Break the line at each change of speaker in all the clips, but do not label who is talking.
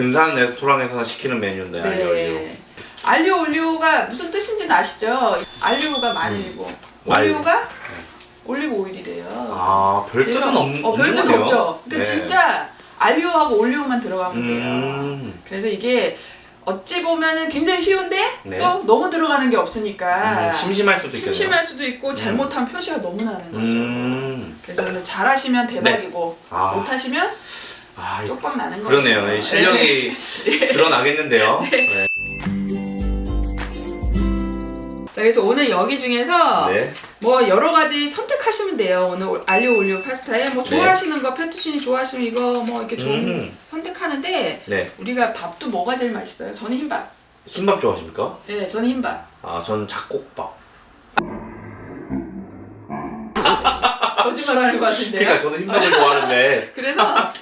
근사한 레스토랑에서 시키는 메뉴인데 알리오 올리오.
네. 알리오 올리오가 무슨 뜻인지는 아시죠? 알리오가 마늘이고
마늘.
올리오가 올리브 오일이래요.
아, 별 뜻은
그래서-
없,
어, 별뜻
없는데요?
없죠. 그러니까
네.
진짜 알리오하고 올리오만 들어가면 돼요.
음.
그래서 이게 어찌 보면은 굉장히 쉬운데
네.
또 너무 들어가는 게 없으니까
음, 심심할 수도 있겠네요.
심심할 수도 있고 잘못하면 표시가 너무 나는 거죠.
음.
그래서 오늘 잘하시면 대박이고
아.
못하시면
아,
쪽박 나는 거예요.
그러네요. 이 실력이 드러나겠는데요. 네.
자 그래서 오늘 여기 중에서
네.
뭐 여러 가지 선택하시면 돼요. 오늘 알리오 올리오 파스타에 뭐 좋아하시는 거 페투치니 좋아하시면 이거 뭐 이렇게 좋은
음.
선택하는데
네.
우리가 밥도 뭐가 제일 맛있어요? 저는 흰밥.
흰밥 좋아하십니까?
네, 저는 흰밥.
아, 전 잡곡밥.
거짓말하는 것 같은데요.
그러니까 저도 흰밥을 좋아하는데.
그래서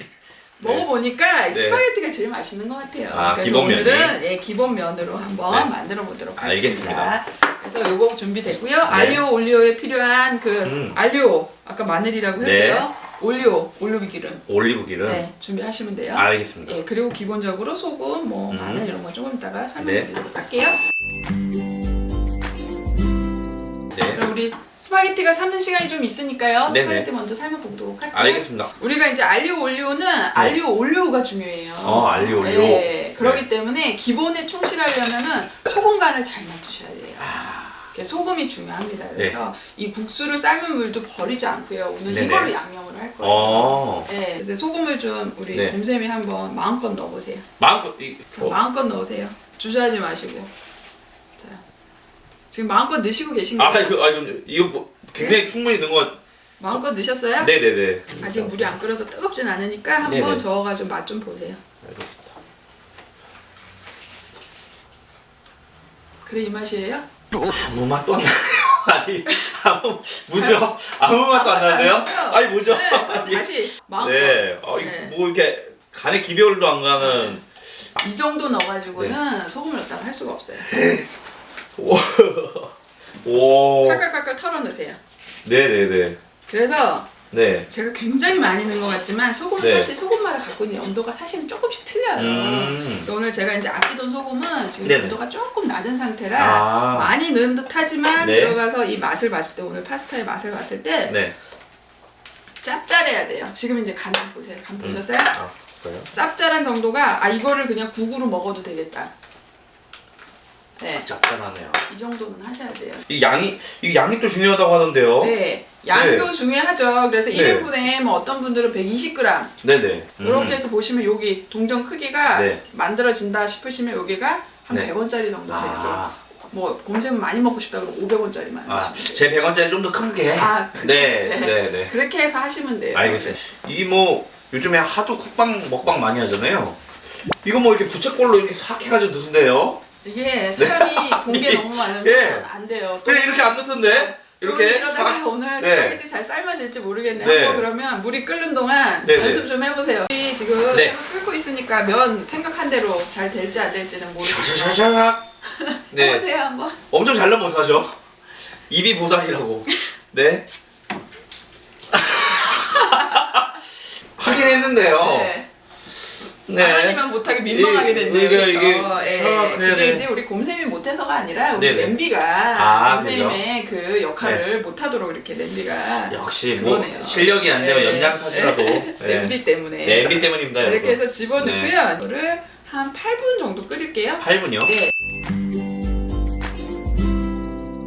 먹어보니까 이
네.
스파게티가 제일 맛있는 것 같아요.
아,
그래서
기본 면이?
오늘은 예, 기본 면으로 한번
네.
만들어 보도록 하겠습니다.
알겠습니다.
그래서 요거 준비됐고요. 알리오 올리오에 필요한 그
음.
알리오 아까 마늘이라고
네.
했고요. 올리오 올리브 기름
올리브 기름.
네, 준비하시면 돼요.
알겠습니다.
예, 그리고 기본적으로 소금, 뭐
음.
마늘 이런 거 조금 이따가
네.
설명드리도록 할게요. 스파게티가 삶는 시간이 좀 있으니까요.
네네.
스파게티 먼저 삶아보도록 할게요.
알겠습니다.
우리가 이제 알리오 올리오는 알리오 올리오가 중요해요.
어, 알리오 올리오.
네, 그렇기
네.
때문에 기본에 충실하려면은 소금 간을 잘 맞추셔야 돼요. 이렇게 소금이 중요합니다. 그래서 이 국수를 삶은 물도 버리지 않고요. 오늘
네. 네네.
이걸로 양념을 할 거예요.
어.
네, 그래서 소금을 좀 우리
네.
곰쌤이 한번 마음껏 넣어보세요.
마음껏 이
자,
어,
마음껏 넣으세요. 주저하지 마시고. 자, 지금 마음껏 넣으시고 계신
아,
거예요?
아 그럼 이거 뭐 굉장히 충분히 넣은 거.
마음껏 넣으셨어요?
네, 네, 네.
아직 물이 안 끓어서 뜨겁진 않으니까 한번
네네.
저어가지고 맛좀 보세요.
알겠습니다.
그래 이 맛이에요?
아무 맛도 안 나요. 아니 아무 무죠? 아무 맛도 안 나는데요?
나죠?
아니 뭐죠?
네, 그럼
아니,
다시 마음껏
네. 어, 이거
네.
뭐 이렇게 간에 기별도 안 가는.
이 정도 넣어가지고는
네.
소금을 넣다가 할 수가 없어요.
오. 오.
칼칼칼칼 털어 넣으세요.
네, 네, 네.
그래서
네.
제가 굉장히 많이 넣은 것 같지만 소금은
네.
사실 소금마다 갖고 있는 염도가 사실은 조금씩 틀려요.
음.
그래서 오늘 제가 이제 아끼던 소금은 지금
네네.
염도가 조금 낮은 상태라
아.
많이 넣은 듯하지만
네.
들어가서 이 맛을 봤을 때 오늘 파스타의 맛을 봤을 때
네.
짭짤해야 돼요. 지금 이제 간 보세요. 간 보셨어요?
아, 그래요?
짭짤한 정도가 아 이거를 그냥 국으로 먹어도 되겠다. 네,
짭짤하네요.
이 정도는 하셔야 돼요.
이 양이 이 양이 또 중요하다고 하던데요.
네, 양도
네.
중요하죠. 그래서
네.
1인분에 뭐 어떤 분들은 120g
네, 네.
이렇게 해서 보시면 여기 동전 크기가
네.
만들어진다 싶으시면 여기가 한
네.
100원짜리 정도
아.
되게 뭐 곰쌤은 많이 먹고 싶다 그러면 500원짜리만
아. 제 100원짜리 좀 더 큰 게.
아,
네,
네.
네, 네.
그렇게 해서 하시면 돼요.
알겠습니다. 이 뭐 요즘에 하도 국방 먹방 많이 하잖아요. 이거 뭐 이렇게 부채꼴로 이렇게 싹 해가지고 넣던데요.
이게 사람이 본게
네.
너무 많으면
예.
안 돼요.
또왜 이렇게 안 넣던데?
또
이렇게
이러다가
싹-
오늘
네.
스파게티 잘 삶아질지 모르겠네.
네.
한번 그러면 물이 끓는 동안
네, 네.
연습 좀 해보세요. 이 지금
네.
끓고 있으니까 면 생각한 대로 잘 될지 안 될지는 모르겠어요.
샤샤샤샥. 네,
해보세요 한번.
엄청 잘 넘어가죠. 입이 보살이라고. 네. 하긴 했는데요.
네.
네.
가만히만 못하게 민망하게
이-
됐네요.
이게-? 이게
예.
샥 해야
그게
돼.
이제 우리 곰쌤이 못해서가 아니라 우리
네네.
냄비가
아,
곰쌤의 그 역할을 못하도록 이렇게 냄비가
역시 뭐. 실력이 안 되면
예.
연장 탓이라도
네.
네.
냄비 때문에
냄비 때문입니다.
이렇게. 해서 집어넣고요.
네.
이거를 한 8분 정도 끓일게요.
8분이요?
네.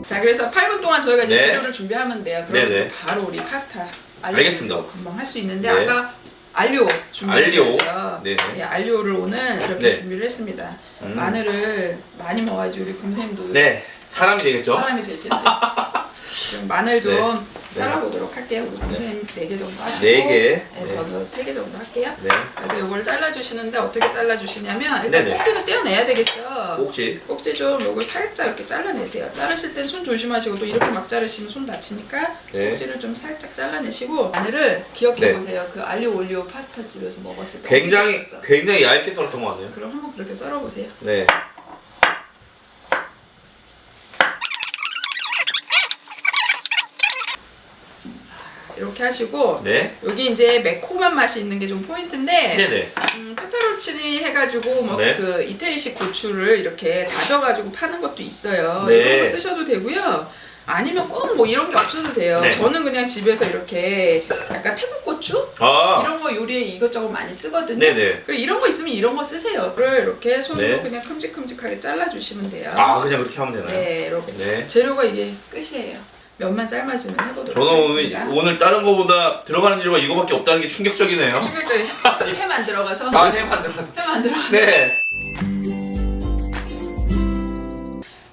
자, 그래서 8분 동안 저희가 이제
네.
재료를 준비하면 돼요. 그러면
네네.
바로 우리 파스타
알겠습니다.
금방 할 수 있는데
네.
아까 알리오 준비했죠.
알리오. 네네.
예, 알리오를 오늘 이렇게
네.
준비를 했습니다.
음.
마늘을 많이 먹어야지 우리 금샘도
네. 사람이 되겠죠?
사람이 될 텐데. 그럼 마늘 좀
네.
잘라보도록 할게요. 우리 선생님 4개 정도 하시고
네 개.
네,
네.
저도 3개 정도 할게요.
네.
그래서 이걸 잘라주시는데 어떻게 잘라주시냐면 일단
네네.
꼭지는 떼어내야 되겠죠.
꼭지.
꼭지 좀 요걸 살짝 이렇게 잘라내세요. 자르실 땐 손 조심하시고 또 이렇게 막 자르시면 손 다치니까
네.
꼭지를 좀 살짝 잘라내시고 마늘을 기억해
네.
보세요. 그 알리오 올리오 파스타 집에서 먹었을 때
굉장히
어떻게?
굉장히 얇게 썰었던 것 같네요.
그럼 한번 그렇게 썰어보세요.
네.
이렇게 하시고
네.
여기 이제 매콤한 맛이 있는 게 좀 포인트인데
네네.
음, 페페로치니 해가지고 뭐
네.
그 이태리식 고추를 이렇게 다져가지고 파는 것도 있어요.
네.
이런 거 쓰셔도 되고요. 아니면 꼭 뭐 이런 게 없어도 돼요.
네.
저는 그냥 집에서 이렇게 약간 태국 고추
아.
이런 거 요리에 이것저것 많이 쓰거든요.
네네.
그리고 이런 거 있으면 이런 거 쓰세요. 그걸 이렇게 손으로
네.
그냥 큼직큼직하게 잘라주시면 돼요.
아 그냥 그렇게 하면 되나요?
네, 이렇게
네.
재료가 이게 끝이에요. 면만 삶아주면 해보도록
저는 오늘,
하겠습니다.
오늘 다른 거보다 들어가는 재료가 이거밖에 없다는 게 충격적이네요.
충격적인 해만 들어가서
아, 해 만들어서.
해만 들어가서
네.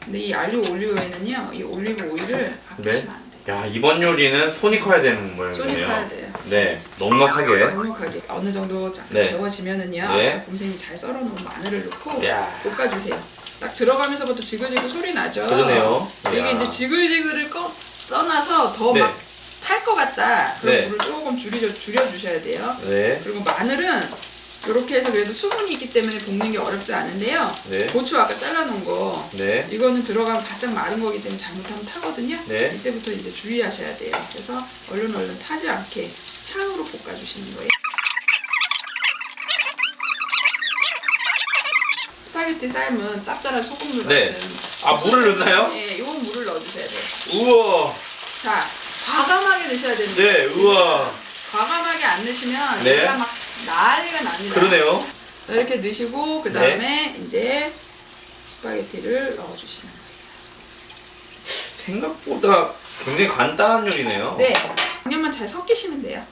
근데 이 알리오 올리오에는요, 이 올리브 오일을 아끼시면 안 돼요.
야 이번 요리는 손이 커야 되는 모양이네요.
손이 커야 돼요.
네. 넉넉하게.
넉넉하게 어느 정도 자-
네.
데워지면은요,
네.
곰생이 잘 썰어놓은 마늘을 넣고
야.
볶아주세요. 딱 들어가면서부터 지글지글 소리 나죠.
그러네요.
이게
야.
이제 지글지글을 꺼, 떠나서 더
네.
막탈것 같다. 그럼
네.
물을 조금 줄여 줄여주셔야 돼요.
네.
그리고 마늘은 이렇게 해서 그래도 수분이 있기 때문에 볶는 게 어렵지 않은데요.
네.
고추 아까 잘라놓은 거
네.
이거는 들어가면 바짝 마른 거기 때문에 잘못하면 타거든요.
네.
이때부터 이제 주의하셔야 돼요. 그래서 얼른 얼른 타지 않게 향으로 볶아주시는 거예요. 스파게티 삶은 짭짤한 소금물
네.
같은.
아, 물을 넣나요?
네, 이건 물을 넣어주셔야 돼요.
우와.
자, 과감하게 넣으셔야 됩니다.
네. 우와.
과감하게 안 넣으시면
네.
얘가 막 난리가 납니다.
그러네요.
자, 이렇게 넣으시고 그 다음에 이제 스파게티를 넣어주시면 돼요.
생각보다 굉장히 간단한 요리네요.
네, 양념만 잘 섞이시면 돼요. 네,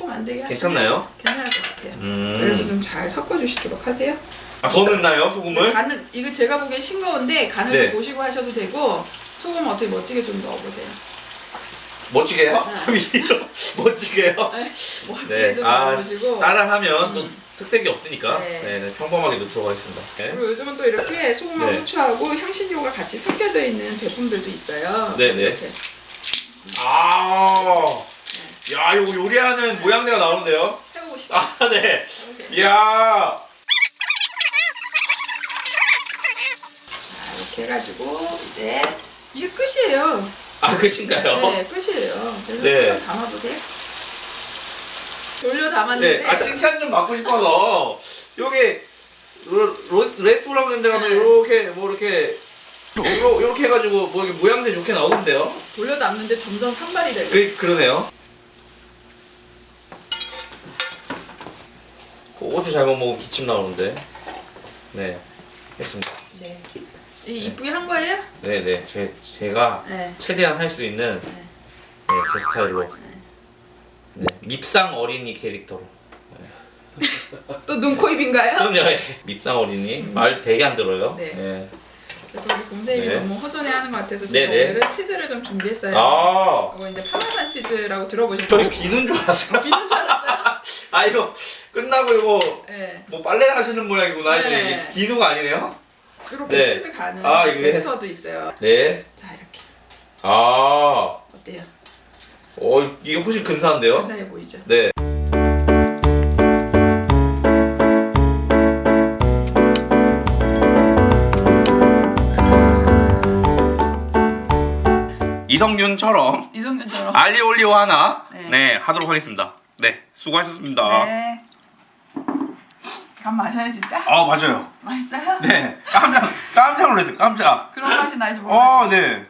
조금 안 되게 하시면
괜찮나요?
괜찮을 것 같아요.
음.
그래서 좀 잘 섞어주시도록 하세요.
아, 더 넣나요 소금을?
간은 이거 제가 보기엔 싱거운데 간을
네.
좀 보시고 하셔도 되고 소금 어떻게 멋지게 좀 넣어보세요.
멋지게요?
네.
멋지게요?
네, 멋지게
네.
좀
아,
넣어보시고
따라하면 또
음.
특색이 없으니까
네.
네. 네, 평범하게 넣도록 하겠습니다. 네.
그리고 요즘은 또 이렇게 소금하고
네.
후추하고 향신료가 같이 섞여져 있는 제품들도 있어요.
네, 네.
이렇게.
아, 야 이거 요리하는 모양새가 나오는데요?
해보고 싶어요.
아, 네. 이야.
자, 이렇게 해가지고 이제 이게 끝이에요.
아, 끝인가요?
네, 끝이에요. 그래서
네.
한번 담아보세요. 돌려 담았는데
네. 아, 칭찬 좀 받고 싶어서 요게 로, 로, 레스토랑 같은 데 가면 이렇게 뭐 이렇게 요, 요렇게 해가지고 뭐 이렇게 모양새 좋게 나오던데요?
돌려 담는데 점점 산발이 되고
그, 그러네요. 오주 잘못 먹으면 기침 나오는데. 네. 했습니다.
네. 이 이쁘게 한 거예요?
네 네. 제, 제가
네.
최대한 할 수 있는 네, 제 스타일로. 네. 밉상 어린이 캐릭터로.
또 눈코입인가요?
그럼요. 밉상 어린이. 말 되게 안 들어요.
네.
네.
그래서 우리 곰생이
네.
너무 허전해하는 것 같아서 제가
네 네.
오늘은 치즈를 좀 준비했어요.
아.
이거 이제 파마산 치즈라고 들어보셨죠?
저희 비는 줄 알았어요.
비는 줄 알았어요?
아 이거 끝나고 이거
네.
뭐 빨래 하시는 모양이구나 했더니
네.
비누가 아니네요.
이렇게
네.
치즈 가는
아, 이게-
제스터도 있어요.
네.
자 이렇게
아.
어때요?
어 이게 훨씬 근사한데요?
근사해 보이죠?
네. 이성균처럼
이성균처럼.
알리올리오 하나
네.
네. 하도록 하겠습니다. 네 수고하셨습니다.
네. 간 마셔요 진짜?
아 맞아요.
맛있어요?
네 깜짝 깜짝 놀랐어요 깜짝.
그런 맛이 몰랐죠.
어 네.